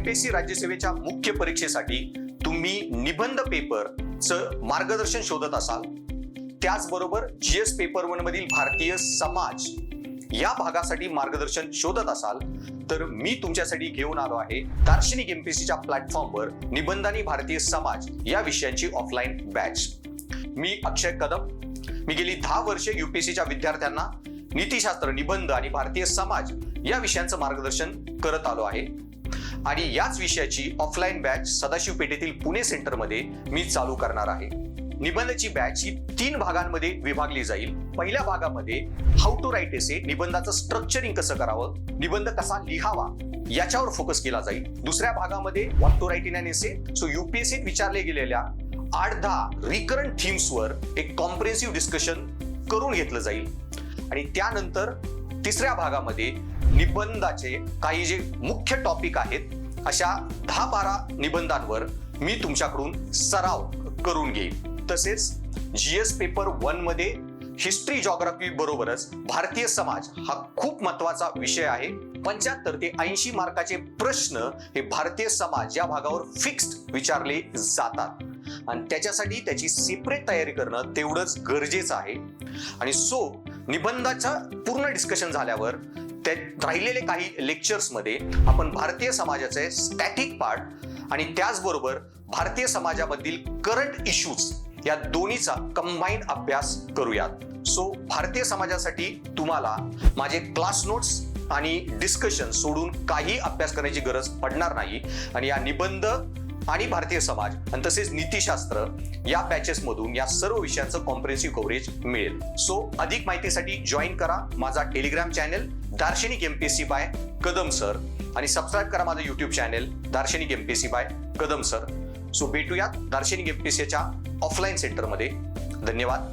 MPSC राज्यसेवेच्या मुख्य परीक्षेसाठी तुम्ही निबंध पेपरचं मार्गदर्शन शोधत असाल. त्याचबरोबर जीएस पेपर वन मधील भारतीय समाज या भागासाठी मार्गदर्शन शोधत असाल तर मी तुमच्यासाठी घेऊन आलो आहे दार्शनिक एमपीएससीच्या प्लॅटफॉर्मवर निबंध आणि भारतीय समाज या विषयांची ऑफलाईन बॅच मी अक्षय कदम. मी गेली दहा वर्षे युपीएससीच्या विद्यार्थ्यांना नीतिशास्त्र निबंध आणि भारतीय समाज या विषयांचं मार्गदर्शन करत आलो आहे. आणि याच विषयाची ऑफलाईन बॅच सदाशिव पेठेतील पुणे सेंटरमध्ये मी चालू करणार आहे. निबंधची बॅच ही तीन भागांमध्ये विभागली जाईल. पहिल्या भागामध्ये हाऊ टू राईट एसे निबंधाचं स्ट्रक्चरिंग कसं करावं निबंध कसा लिहावा याच्यावर फोकस केला जाईल. दुसऱ्या भागामध्ये what to write in an essay so युपीएससीत विचारले गेलेल्या आठ दहा रिकरंट थीम्सवर एक कॉम्प्रेन्सिव्ह डिस्कशन करून घेतलं जाईल. आणि त्यानंतर तिसऱ्या भागामध्ये निबंधाचे काही जे मुख्य टॉपिक आहेत अशा दहा बारा निबंधांवर मी तुमच्याकडून सराव करून घेईन. तसेच जीएस पेपर वनमध्ये हिस्ट्री जॉग्राफी बरोबरच भारतीय समाज हा खूप महत्त्वाचा विषय आहे. पंच्याहत्तर ते ऐंशी मार्काचे प्रश्न हे भारतीय समाज या भागावर फिक्स्ड विचारले जातात. आणि त्याच्यासाठी त्याची सेपरेट तयारी करणं तेवढंच गरजेचं आहे. आणि सो निबंधाचं पूर्ण डिस्कशन झाल्यावर त्या राहिलेले काही लेक्चर्समध्ये आपण भारतीय समाजाचे स्टॅटिक पार्ट आणि त्याचबरोबर भारतीय समाजामधील करंट इश्यूज या दोन्हीचा कंबाईन अभ्यास करूयात. सो भारतीय समाजासाठी तुम्हाला माझे क्लास नोट्स आणि डिस्कशन सोडून काही अभ्यास करण्याची गरज पडणार नाही. आणि या निबंध आणि भारतीय समाज आणि तसेच नीतिशास्त्र या बॅचेस मधून या सर्व विषयांचं कॉम्प्रेन्सिव्ह कव्हरेज मिळेल. सो अधिक माहितीसाठी जॉईन करा माझा Telegram channel Darshanik MPSC by Kadam sir आणि सबस्क्राईब करा माझं YouTube channel Darshanik MPSC by Kadam sir so भेटूयात दार्शनिक एमपीएससीच्या ऑफलाईन सेंटरमध्ये धन्यवाद.